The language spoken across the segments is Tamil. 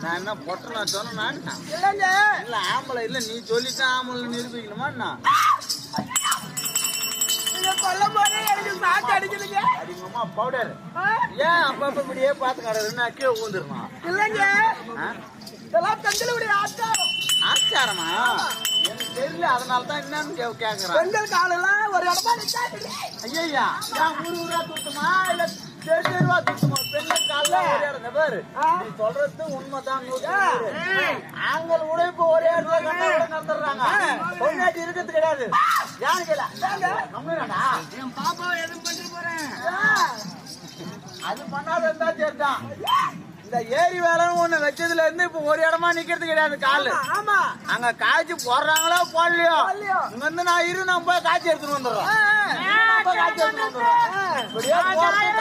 நான் என்ன பொட்டை நான் சொன்னா இல்லைங்க. இல்ல ஆம்பளை இல்ல நீ சொல்லித்தான் ஆம்பளை நிரூபிக்கணுமா நான் பவுடர்? ஏன் அப்பப்ப இப்படியே பார்த்து கிடக்குறேன்னா கீழே ஊந்துருமா இல்லைங்க. இதெல்லாம் பெண்களுடைய ஆச்சாரம். ஆச்சாரமா? எனக்கு தெரியல அதனால தான் என்னன்னு கேக்குறேன். பெண்கள் காலையில ஒரு இடமா ஐயா ஊரு ஊரா தூட்டுமா இல்ல தெருவா தூட்டுமா பெண்கள் காலைல ஒரே பாரு நீ சொல்றது உண்மைதான் நூத்தி உழைப்பு ஒரே இடத்துல கண்டா கூட நடத்துறாங்க பொண்ணாட்டி இருக்கிறது கிடையாது ஏன்னு கேள கம்மிடா என் பாப்பாவை எதுவும் போறேன் அது பண்ணாத இருந்தா சரிதான் இந்த ஏரி வேலைன்னு ஒண்ணு வச்சதுல இருந்து இப்ப ஒரு இடமா நிக்கிறது கிடையாது காலு ஆமா அங்க காய்ச்சி போடுறாங்களோ போடலையோ. இங்க வந்து நான் இரு நான் போய் காய்ச்சி எடுத்துட்டு போய் காய்ச்சி எடுத்துட்டு போறது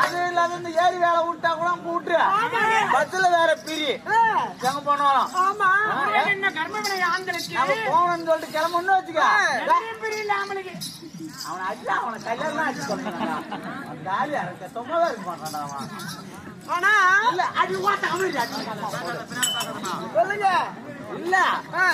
அது இல்லாத இந்த ஏரி வேலை விட்டா கூட கூட்டு பஸ்ல வேற பிரி. எங்க போனாலும். நம்ம போகணும்னு சொல்லிட்டு கிளம்பணும்னு வச்சுக்க. அவனை அடிச்சு அவனை கல்யாணம் அடிச்சு சொல்றான் காலியா இருக்க சும்மாதான் இருக்க மாட்டான்டா அவன். ஆனா இல்ல அடி ஓட்ட அமைதி சொல்லுங்க. இல்ல.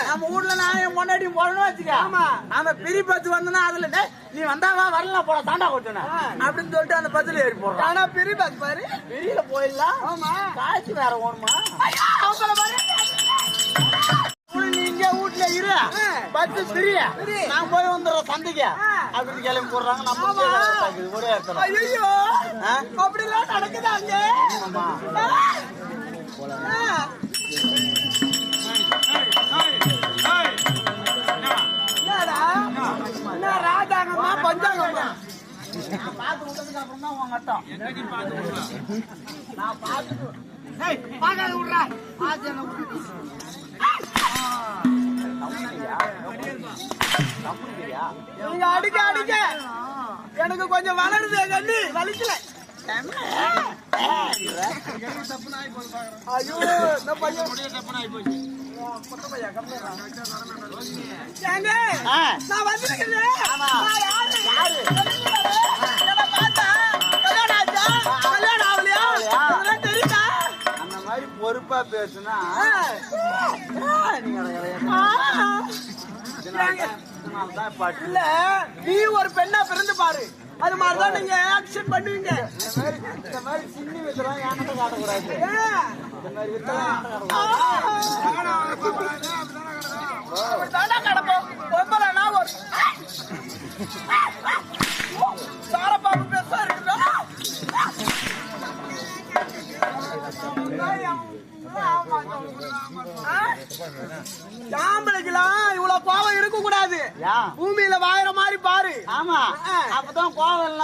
நம்ம ஊர்ல நான் என் முன்னாடி போடணும் வச்சுக்க. ஆமா. அந்த பிரி பத்து வந்தனா அதுல நீ வந்தாவா வரல போட தாண்டா கொட்டுன அப்படின்னு சொல்லிட்டு அந்த பத்துல ஏறி போடுறான் ஆனா பெரிய பஸ் பாரு. பெரியல போயிடலாம் ஆமா. காய்ச்சி வேற ஓணுமா அவங்கள பாரு. உனக்கு நீ இங்கே வீட்டுல இரு. பத்து பிரிய பிரி. நான் போய் வந்துடுறோம் சந்தைக்கு. அப்படின்னு கிளம்பி போடுறாங்க. நம்ம ஒரே இடத்துல. ஐயோ ஆ? அப்படிலாம் நடக்குதா பஞ்சாங்கம்மா நான் பார்த்து விட்டதுக்கு அப்புறம் தான் உன் கட்டம் நான் பார்த்துட்டு பார்க்காத விடுறா. கம்முனிக்கிறியா? நீங்க அடிக்க அடிக்க. எனக்கு கொஞ்சம் வளருது கண்ணி. வலிக்கல. ஐயோ இந்த பையன். ஏங்க, ஆ. நான் வந்திருக்கிறேன். பொறுப்பா பேசுனா பாட்டு இல்ல, நீ ஒரு பெண்ணா பிறந்து பாரு அது மாதிரிதான் நீங்க ஆக்ஷன் பண்ணுவீங்க இந்த மாதிரி சின்ன வித்தரம் என்கிட்ட காட்டக்கூடாது? இந்த மாதிரி கிடப்போம். ஒரு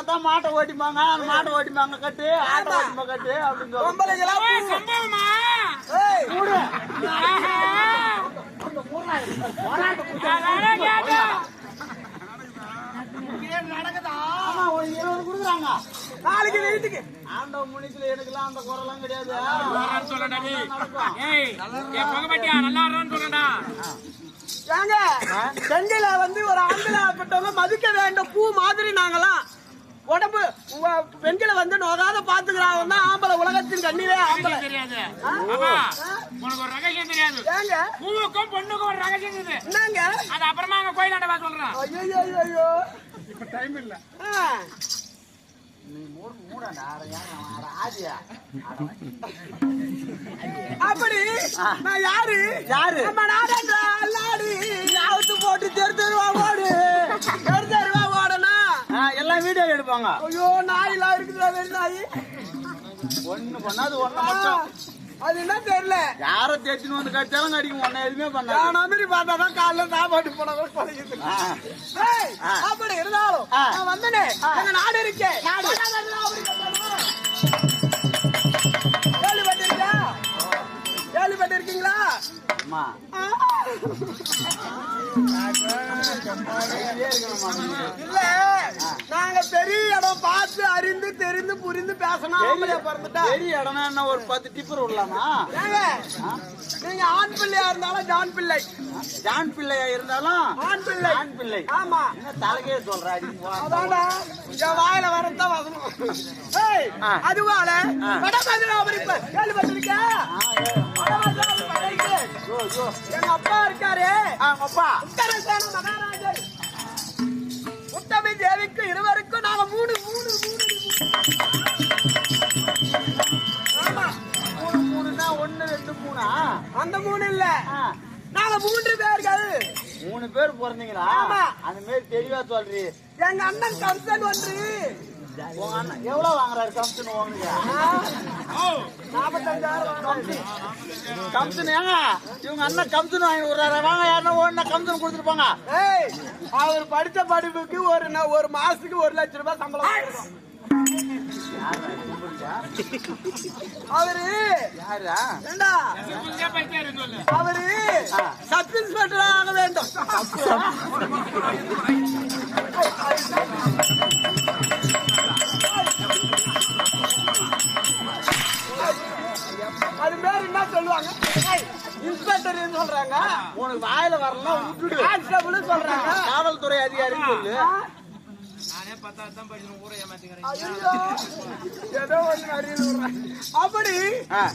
தான் மாட்டை ஓட்டிப்பாங்க அந்த மாட்டை ஓட்டிப்பாங்க கட்டு ஆட்டை. ஓட்டிப்பாங்க கட்டு அப்படின்னு நாளைக்கு வீட்டுக்கு. ஆண்டவ முனிக்குல எனக்குலாம் அந்த குரலாம் கிடையாது. நீ. ஏய், புகப்பட்டியா நல்லா. ஏங்க பெண்களை வந்து ஒரு ஆண்களை ஆகப்பட்டவங்க மதிக்க வேண்டும் பூ மாதிரி நாங்களாம். உடம்பு பெண்களை வந்து நோகாத பாத்துக்கிறாங்க தான் ஆம்பளை உலகத்தின் கண்ணிலே ஆம்பளை. தெரியாது. உனக்கு ஒரு ரகசியம் தெரியாது. பூவுக்கும் பொண்ணுக்கும் ஒரு ரகசியம் இருக்குது. என்னங்க? அது அப்புறமா அங்க கோயிலாண்ட வா சொல்றேன். ஐயோ ஐயோ இப்ப டைம் இல்ல. நீ மூடு மூடா ஆதியா? அப்படி நான் யாரு? யாரு? நம்ம நாடாண்டா அல்லாடி எல்லாம் எடுப்பாங்க ஐயோ நாயெல்லாம் இருக்குதா வெறும் நாய். ஒண்ணு பண்ணாது ஒண்ணு மட்டும். அது என்ன தெரியல. யார தேய்ச்சின்னு வந்து கடிச்சாலும் கடிக்கும் ஒன்ன எதுவுமே பண்ணாது. நான் மாதிரி பார்த்தாதான் காலைல சாப்பாடு போனவங்க குறையுது. அப்படி இருந்தாலும். நான் வந்தனே. எங்க நாடு இருக்கே. நாடு. கேள்விப்பட்டிருக்கா கேள்விப்பட்டிருக்கீங்களா? இல்ல நாங்க பெரிய இடம் பார்த்து அறிந்து தெரிந்து புரிந்து பேசணும் ஆம்பளையா பிறந்துட்டா? பெரிய இடம்னா என்ன? ஒரு பத்து டிப்பர் விடலாமா? நீங்க ஆண் பிள்ளையா இருந்தாலும் ஜான் பிள்ளை. ஜான் பிள்ளையா இருந்தாலும் ஆண் பிள்ளை. ஆண் பிள்ளை. ஆமா. என்ன தலைக்கே சொல்ற? அடி வா. அதான்டா வாயில வரத்தான் வசனம். அதுவால ஆ. வடபதிராபுரி இப்ப எங்க அப்பா இருக்காரு. ஆ, அப்பா. உத்தரசேன மகாராஜர். உத்தமி தேவிக்கு இருவருக்கும் நாங்க மூணு மூணு மூணு ஆமா. மூணு மூணுன்னா ஒண்ணு ரெண்டு மூணா? அந்த மூணு இல்ல. நாங்க மூன்று பேர்கள். மூணு பேர் பிறந்தீங்களா? ஆமா. அந்த மாதிரி தெளிவா சொல்றீ. எங்க அண்ணன் கம்சன் ஒன்று. எவ்வளவு வாங்குறாரு கம்சன். கம்சன் ஏங்க இவங்க அண்ணன் கம்சன் வாங்கி விடுறாரு வாங்க யாருன்னா ஒண்ணு கம்சன் கொடுத்துட்டு போங்க. ஏய் அவர் படிச்ச படிப்புக்கு ஒரு ஒரு மாசத்துக்கு ஒரு லட்சம் ரூபாய் சம்பளம். அவரு அவரு சப் இன்ஸ்பெக்டர் ஆக வேண்டும். உனக்கு வாயில வரலாம் விட்டுடு கான்ஸ்டபிள் சொல்றாங்க காவல்துறை அதிகாரின்னு சொல்லு நானே பத்தாவது தான் படிக்கணும் ஊரை ஏமாத்திக்கிறேன் ஏதோ ஒண்ணு அறிவு. அப்படி.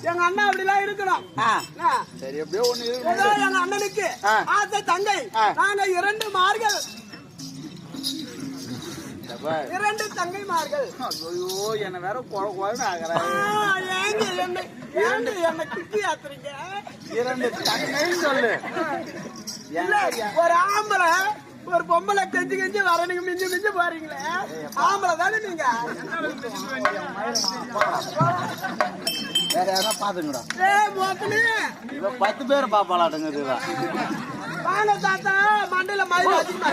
எங்க அண்ணா அப்படிலாம் இருக்கணும் ஆ. என்ன? சரி எப்படியோ ஒண்ணு எங்க அண்ணனுக்கு. ஆசை தங்கை. நாங்க இரண்டு மார்கள். இரண்டு தங்கைமார்கள். ஐயோ என்ன வேற குழ குழன்னு ஆ, ஆகுறாரு ஏங்க என்ன கிட்டி ஆத்துறீங்க இரண்டு தங்கைன்னு சொல்லு. ஒரு ஆம்பளை ஒரு பொம்பளை கெஞ்சி கெஞ்சி வர நீங்க மிஞ்சி மிஞ்சி போறீங்களே? ஆம்பளை தானே நீங்க? வேற யாரா பாத்துங்கடா. ஏ மோக்கனே இவ பத்து பேர் பாப்பாளாட்டுங்க இதுதான் வாங்க தாத்தா மண்டையில மயில் அதிகமா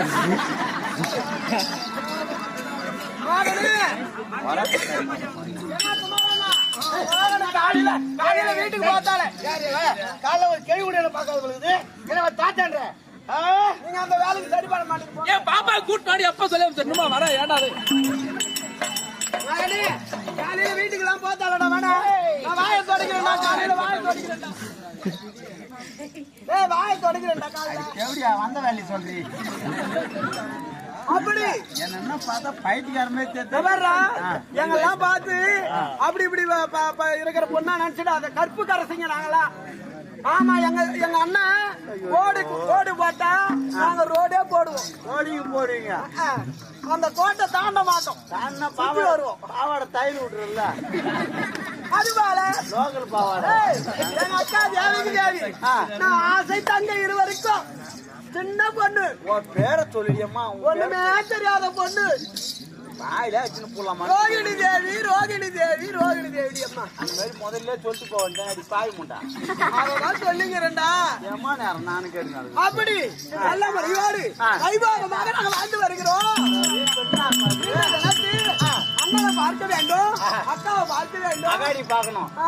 காலையில காலையில வீட்டுக்கு காலைல ஒரு கேள்வி கூட பார்க்காத பொழுது என்ன தாத்தான்ற நீங்க அந்த வேலைக்கு சரி பண்ண மாட்டீங்க ஏன் பாப்பா கூட்டாடி எப்ப சொல்லி தெரியுமா வர ஏடா அது? மகனே, காலையில வீட்டுக்கு எல்லாம் போத்தாலடா வேணாம் நான் வாயை தொடக்கிறேன்டா காலையில வாயை தொடக்கிறேன்டா. ஏய் வாயை தொடக்கிறேன்டா காலையில. எப்படியா வந்த வேலையை சொல்றீ. அப்படி. என்னன்னா பார்த்தா பைத்தியக்காரமே பாருடா, எங்கெல்லாம் பார்த்து அப்படி இப்படி இருக்கிற பொண்ணா நினைச்சிட்டு அதை கற்பு கரசிங்க நாங்களாம் ஆமா எங்க எங்க அண்ணன் கோடு கோடு போட்டா நாங்க ரோடே போடுவோம். கோடிக்கு போடுவீங்க. அந்த கோட்டை தாண்ட மாட்டோம். சுத்தி பாவாடை வருவோம். பாவாடை தயிர் விட்டுறல அது போல லோக்கல் பாவாடை. எங்க அக்கா தேவிக்கு தேவி. நான் ஆசை தங்க இருவருக்கும் சின்ன பொண்ணு. உன் பேரை சொல்லிடியம்மா உன் ஒண்ணுமே தெரியாத பொண்ணு. வாயில சின்ன போலாமா? ரோகிணி தேவி ரோகிணி தேவி ரோகிணி தேவி அம்மா. அந்த மாதிரி முதல்ல சொல்லிட்டு போவேன் அடி பாய் முண்டா அதெல்லாம் சொல்லுங்கிறேன்டா ஏமா நேரம் நானும் கேட்டு அப்படி. நல்ல முறையோடு ஆ. வைபாகமாக நாங்கள் வாழ்ந்து வருகிறோம். அண்ணனை பார்க்க வேண்டும் அக்காவை பார்க்க வேண்டும். அகாடி பார்க்கணும்.